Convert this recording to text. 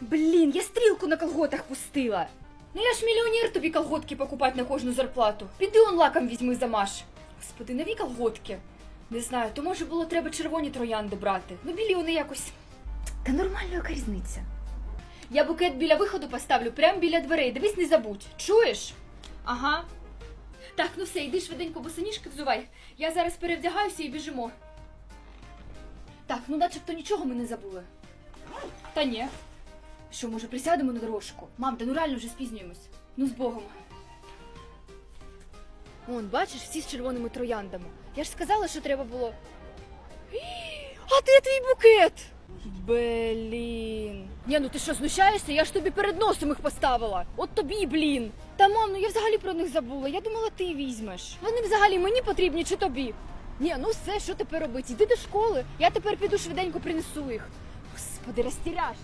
Блін, я стрілку на колготах пустила. Ну я ж мільйонер тобі колготки покупати на кожну зарплату. Піди он лаком візьми замаш. Господи, нові колготки. Не знаю, то може було треба червоні троянди брати. Ну білі вони якось. Та нормально яка різниця. Я букет біля виходу поставлю, прямо біля дверей. Дивись, не забудь. Чуєш? Ага. Так, ну все, йди швиденько босоніжки взувай. Я зараз перевдягаюся і біжимо. Так, ну начебто нічого ми не забули. Та ні. Що, може, присядемо на дорожку? Мам, та ну реально вже спізнюємось. Ну, з Богом. Вон, бачиш, всі з червоними трояндами. Я ж сказала, що треба було. А де твій букет? Блін. Ні, ну ти що, знущаєшся? Я ж тобі перед носом їх поставила. От тобі, блін. Та мам, ну я взагалі про них забула. Я думала, ти візьмеш. Вони взагалі мені потрібні чи тобі? Ні, ну все, що тепер робити? Іди до школи. Я тепер піду швиденько принесу їх. Господи, розтіряша.